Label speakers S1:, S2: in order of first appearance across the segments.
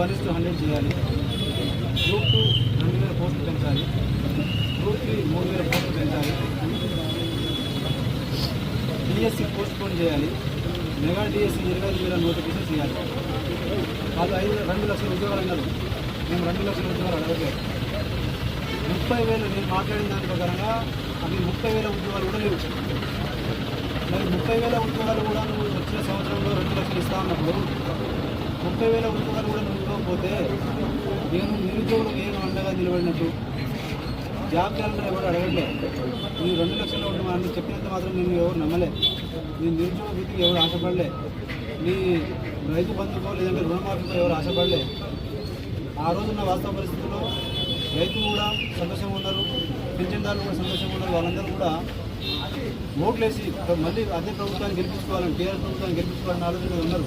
S1: One is is hundred చేయాలి. Group two రెండు వేల పోస్టులు పెంచాలి. గ్రూప్ త్రీ మూడు వేల పోస్టులు పెంచాలి. డిఎస్సి పోస్ట్ పోన్ చేయాలి. మెగా డిఎస్సి ఇరవై ఐదు వేల నోటిఫికేషన్ చేయాలి. వాళ్ళు ఐదు రెండు లక్షల ఉద్యోగాలు అన్నారు. మేము రెండు లక్షల ఉద్యోగాలు అడగలేదు ముప్పై వేలు నేను మాట్లాడిన దాని ప్రకారంగా అవి ముప్పై వేల ఉద్యోగాలు కూడా లేవు. మరి ముప్పై వేల ఉద్యోగాలు కూడా నువ్వు వచ్చిన సంవత్సరంలో రెండు లక్షలు ఇస్తా ఉన్నప్పుడు ముప్పై వేల ఉద్యోగాలు కూడా నువ్వు నేను నిరుద్యోగులు నేను అండగా నిలబడినట్టు? జాబ్ క్యాలెండర్ ఎవరు అడగట్లే. నేను రెండు లక్షలు అని చెప్పినంత మాత్రం నేను ఎవరు నమ్మలే. నీ నిరుద్యోగ వృత్తికి ఎవరు ఆశపడలే. నీ రైతు బంధుకో లేదంటే రుణమాఫీకో ఎవరు ఆశపడలే. ఆ రోజున్న వాస్తవ పరిస్థితుల్లో రైతులు కూడా సంతోషంగా ఉన్నారు పింఛన్దారులు కూడా సంతోషంగా ఉన్నారు వాళ్ళందరూ కూడా ఓట్లేసి మళ్ళీ అదే ప్రభుత్వాన్ని గెలిపించుకోవాలని టీఆర్ ప్రభుత్వాన్ని గెలిపించుకోవాలని ఆలోచనలు ఉన్నారు.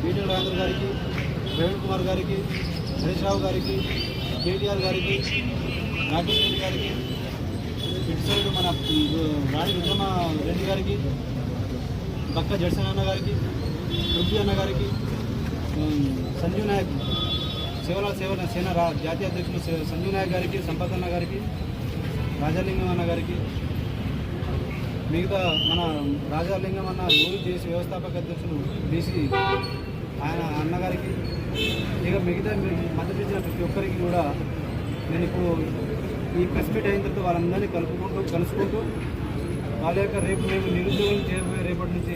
S1: బీటీ రాజేంద్ర గారికి ప్రవీణ్ కుమార్ గారికి హరీష్ రావు గారికి కేటీఆర్ గారికి రాకేష్ రెడ్డి గారికి ఇటు సైడ్ మన రాణి విక్రమ రెడ్డి గారికి బక్క జడ్సన్ అన్న గారికి పృథ్వీ అన్న గారికి ఉమ్, సంజీవ్ నాయక్ సేవల సేవల సేన రా జాతీయ అధ్యక్షులు సే- సంజీవ్ నాయక్ గారికి సంపత్ అన్న గారికి రాజాలింగం అన్న గారికి మిగతా మన రాజాలింగం అన్న ఊరు చేసి వ్యవస్థాపక అధ్యక్షులు డీసీ ఆయన అన్నగారికి ఇక మిగతా మీ- మద్దతు ఇచ్చిన ప్రతి ఒక్కరికి కూడా నేను ఇప్పుడు ఈ ప్రెస్ మీట్ అయిన తర్వాత వాళ్ళందరినీ కలుపుకుంటూ కలుసుకుంటూ వాళ్ళ యొక్క రేపు మేము నిరుద్యోగం చేయబోయే రేపటి నుంచి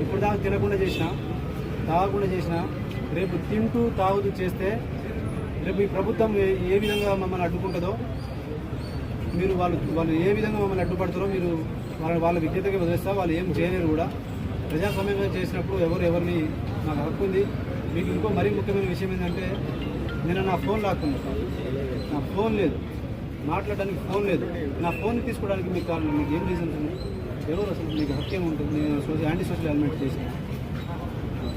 S1: ఇప్పుడు దాకా తినకుండా చేసిన తాగకుండా చేసిన రేపు తింటూ తాగుతూ చేస్తే రేపు ఈ ప్రభుత్వం ఏ ఏ విధంగా మమ్మల్ని అడ్డుకుంటుందో మీరు వాళ్ళు వాళ్ళు ఏ విధంగా మమ్మల్ని అడ్డుపడతారో మీరు వాళ్ళ వాళ్ళ విజ్ఞతకి వదిలేస్తా వాళ్ళు ఏం చేయలేరు కూడా. ప్రజాస్వామ్యంగా చేసినప్పుడు ఎవరు ఎవరిని నాకు హక్కు ఉంది. మీకు ఇంకో మరీ ముఖ్యమైన విషయం ఏంటంటే నేను నా ఫోన్ లాక్కున్నాను నా ఫోన్ లేదు. మాట్లాడడానికి ఫోన్ లేదు. నా ఫోన్ తీసుకోవడానికి మీకు కారణం మీకు ఏం రీజన్స్ ఉన్నాయి ఎవరు అసలు మీకు హక్కు ఏముంటుంది నేను సోషల్ యాంటీ సోషల్ ఎలిమెంట్ చేసిన.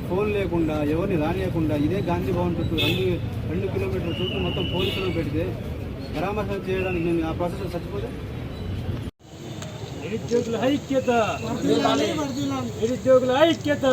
S1: ఫోన్ లేకుండా ఎవరిని రానియకుండా ఇదే గాంధీ భవన్ చుట్టూ రెండు రెండు కిలోమీటర్ల చుట్టూ మొత్తం పోలీసులు పెడితే పరామర్శ చేయడానికి నేను ఆ ప్రాసెస్లో చచ్చిపోతే?
S2: నిరుద్యోగుల ఐక్యత. నిరుద్యోగుల ఐక్యత.